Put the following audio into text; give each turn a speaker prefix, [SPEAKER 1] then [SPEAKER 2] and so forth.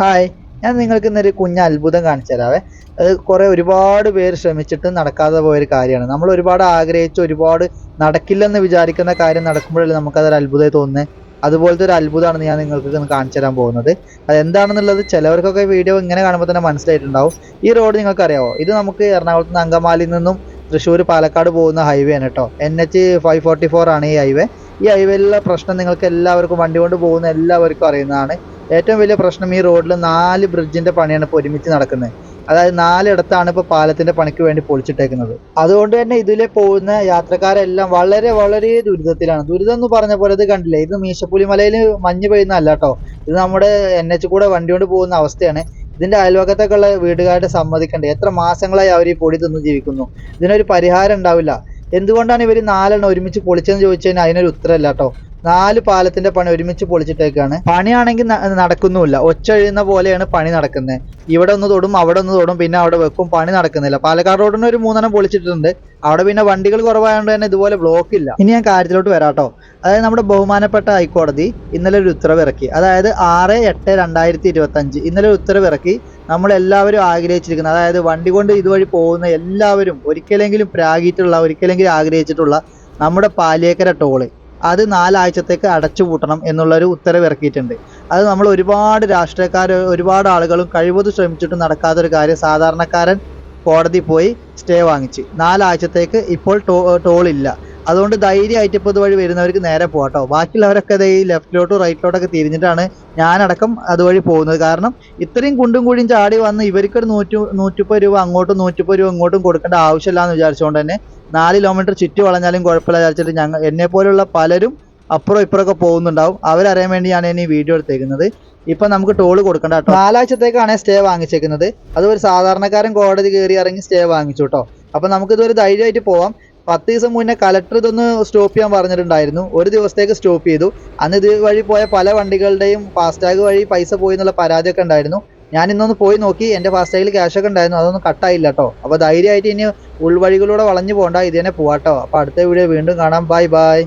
[SPEAKER 1] Hi ഞാൻ നിങ്ങൾക്ക് ഇന്നൊരു കുഞ്ഞ് അത്ഭുതം കാണിച്ചു തരാവേ. അത് കുറേ ഒരുപാട് പേര് ശ്രമിച്ചിട്ടും നടക്കാതെ പോയൊരു കാര്യമാണ്. നമ്മൾ ഒരുപാട് ആഗ്രഹിച്ച് ഒരുപാട് നടക്കില്ലെന്ന് വിചാരിക്കുന്ന കാര്യം നടക്കുമ്പോഴല്ലേ നമുക്കതൊരു അത്ഭുതമായി തോന്നുന്നത് അതുപോലത്തെ ഒരു അത്ഭുതമാണ് ഞാൻ നിങ്ങൾക്ക് കാണിച്ചു തരാൻ പോകുന്നത്. അത് എന്താണെന്നുള്ളത് ചിലവർക്കൊക്കെ വീഡിയോ ഇങ്ങനെ കാണുമ്പോൾ തന്നെ മനസ്സിലായിട്ടുണ്ടാവും. ഈ റോഡ് നിങ്ങൾക്ക് അറിയാവോ ഇത് നമുക്ക് എറണാകുളത്ത് നിന്ന് അങ്കമാലിയിൽ നിന്നും തൃശ്ശൂർ പാലക്കാട് പോകുന്ന ഹൈവേ ആണ് കേട്ടോ. N H five forty four ആണ് ഈ ഹൈവേ. ഈ ഹൈവേയിലുള്ള പ്രശ്നം നിങ്ങൾക്ക് എല്ലാവർക്കും വണ്ടി കൊണ്ട് പോകുന്ന എല്ലാവർക്കും അറിയുന്നതാണ്. ഏറ്റവും വലിയ പ്രശ്നം ഈ റോഡിൽ നാല് ബ്രിഡ്ജിന്റെ പണിയാണ് ഇപ്പോൾ ഒരുമിച്ച് നടക്കുന്നത്. അതായത് നാലിടത്താണ് ഇപ്പോൾ പാലത്തിന്റെ പണിക്ക് വേണ്ടി പൊളിച്ചിട്ടേക്കുന്നത്. അതുകൊണ്ട് തന്നെ ഇതിലെ പോകുന്ന യാത്രക്കാരെല്ലാം വളരെ വളരെ ദുരിതത്തിലാണ്. ദുരിതം എന്ന് പറഞ്ഞ പോലെ ഇത് കണ്ടില്ലേ? ഇത് മീശപ്പുലി മലയിൽ മഞ്ഞ് പെയ്യുന്നതല്ല കേട്ടോ. ഇത് നമ്മുടെ എൻ എച്ച് കൂടെ വണ്ടി കൊണ്ട് പോകുന്ന അവസ്ഥയാണ്. ഇതിന്റെ അയൽവക്കത്തേക്കുള്ള വീടുകാരുടെ സമ്മതിക്കണ്ടേ? എത്ര മാസങ്ങളായി അവർ ഈ പൊടി തിന്ന് ജീവിക്കുന്നു? ഇതിനൊരു പരിഹാരം ഉണ്ടാവില്ല. എന്തുകൊണ്ടാണ് ഇവർ നാലെണ്ണം ഒരുമിച്ച് പൊളിച്ചതെന്ന് ചോദിച്ചു കഴിഞ്ഞാൽ അതിനൊരു ഉത്തരമില്ല കേട്ടോ. നാല് പാലത്തിന്റെ പണി ഒരുമിച്ച് പൊളിച്ചിട്ടേക്കാണ്. പണിയാണെങ്കിൽ നടക്കുന്നുമില്ല. നടക്കുന്നുമില്ല ഒച്ചഴിയുന്ന പോലെയാണ് പണി നടക്കുന്നത് ഇവിടെ ഒന്ന് തൊടും അവിടെ ഒന്ന് തൊടും പിന്നെ അവിടെ വെക്കും. പണി നടക്കുന്നില്ല. പാലക്കാട് റോഡിന് ഒരു മൂന്നെണ്ണം പൊളിച്ചിട്ടുണ്ട്. അവിടെ പിന്നെ വണ്ടികൾ കുറവായതുകൊണ്ട് തന്നെ ഇതുപോലെ ബ്ലോക്ക് ഇല്ല. ഇനി ഞാൻ കാര്യത്തിലോട്ട് വരാട്ടോ. അതായത് നമ്മുടെ ബഹുമാനപ്പെട്ട ഹൈക്കോടതി ഇന്നലെ ഒരു ഉത്തരവ് ഇറക്കി അതായത് ആറ് എട്ട് രണ്ടായിരത്തി ഇരുപത്തി അഞ്ച് ഇന്നലെ ഒരു ഉത്തരവ് ഇറക്കി നമ്മൾ എല്ലാവരും ആഗ്രഹിച്ചിരിക്കുന്നത്. അതായത് വണ്ടി കൊണ്ട് ഇതുവഴി പോകുന്ന എല്ലാവരും ഒരിക്കലെങ്കിലും പ്രാഗിയിട്ടുള്ള ഒരിക്കലെങ്കിലും ആഗ്രഹിച്ചിട്ടുള്ള നമ്മുടെ പാലിയേക്കര ടോൾ. അത് നാലാഴ്ചത്തേക്ക് അടച്ചു പൂട്ടണം എന്നുള്ളൊരു ഉത്തരവ് ഇറക്കിയിട്ടുണ്ട്. അത് നമ്മൾ ഒരുപാട് രാഷ്ട്രീയക്കാർ ഒരുപാട് ആളുകളും കഴിവതും ശ്രമിച്ചിട്ടും നടക്കാത്തൊരു കാര്യം സാധാരണക്കാരൻ കോടതി പോയി സ്റ്റേ വാങ്ങിച്ച്. നാലാഴ്ചത്തേക്ക് ഇപ്പോൾ ടോ ടോളില്ല. അതുകൊണ്ട് ധൈര്യമായിട്ട് ഇപ്പോൾ ഇതുവഴി വരുന്നവർക്ക് നേരെ പോകട്ടോ ബാക്കിയുള്ളവരൊക്കെ ദേ ഈ ലെഫ്റ്റിലോട്ടും റൈറ്റിലോട്ടൊക്കെ തിരിഞ്ഞിട്ടാണ് ഞാനടക്കം അതുവഴി പോകുന്നത്. കാരണം ഇത്രയും കുണ്ടും കുഴിയും ചാടി വന്ന് ഇവർക്കൊരു നൂറ്റി നൂറ്റിപ്പത് രൂപ അങ്ങോട്ടും നൂറ്റിപ്പത് രൂപ ഇങ്ങോട്ടും കൊടുക്കേണ്ട ആവശ്യമില്ലാന്ന് വിചാരിച്ചുകൊണ്ട് തന്നെ നാല് കിലോമീറ്റർ ചുറ്റി വളഞ്ഞാലും കുഴപ്പമില്ല വിചാരിച്ചിട്ട് ഞങ്ങൾ എന്നെ പോലുള്ള പലരും അപ്പുറം ഇപ്പുറമൊക്കെ പോകുന്നുണ്ടാവും. അവരറിയാൻ വേണ്ടിയാണ് ഞാൻ ഇനി വീഡിയോ എടുത്തേക്കുന്നത്. ഇപ്പൊ നമുക്ക് ടോൾ കൊടുക്കണ്ട കേട്ടോ. നാലാഴ്ചത്തേക്കാണ് സ്റ്റേ വാങ്ങിച്ചേക്കുന്നത്. അത് ഒരു സാധാരണക്കാരൻ കോടതി കയറി ഇറങ്ങി സ്റ്റേ വാങ്ങിച്ചു കേട്ടോ. അപ്പൊ നമുക്ക് ഇതൊരു ധൈര്യമായിട്ട് പോവാം. പത്ത് ദിവസം മുന്നേ കലക്ടർ ഇതൊന്ന് സ്റ്റോപ്പ് ചെയ്യാൻ പറഞ്ഞിട്ടുണ്ടായിരുന്നു. ഒരു ദിവസത്തേക്ക് സ്റ്റോപ്പ് ചെയ്തു. അന്ന് ഇത് വഴി പോയ പല വണ്ടികളുടെയും ഫാസ്ടാഗ് വഴി പൈസ പോയി എന്നുള്ള പരാതിയൊക്കെ ഉണ്ടായിരുന്നു. ഞാൻ ഇന്നൊന്ന് പോയി നോക്കി. എന്റെ ഫാസ്ടാഗിൽ ക്യാഷ് ഒക്കെ ഉണ്ടായിരുന്നു. അതൊന്നും കട്ടായില്ല കേട്ടോ അപ്പോൾ ധൈര്യമായിട്ട് ഇനി ഉൾവഴികളിലൂടെ വളഞ്ഞു പോകണ്ട. ഇത് തന്നെ പോവാട്ടോ അപ്പോൾ അടുത്ത വീഡിയോ വീണ്ടും കാണാം. Bye bye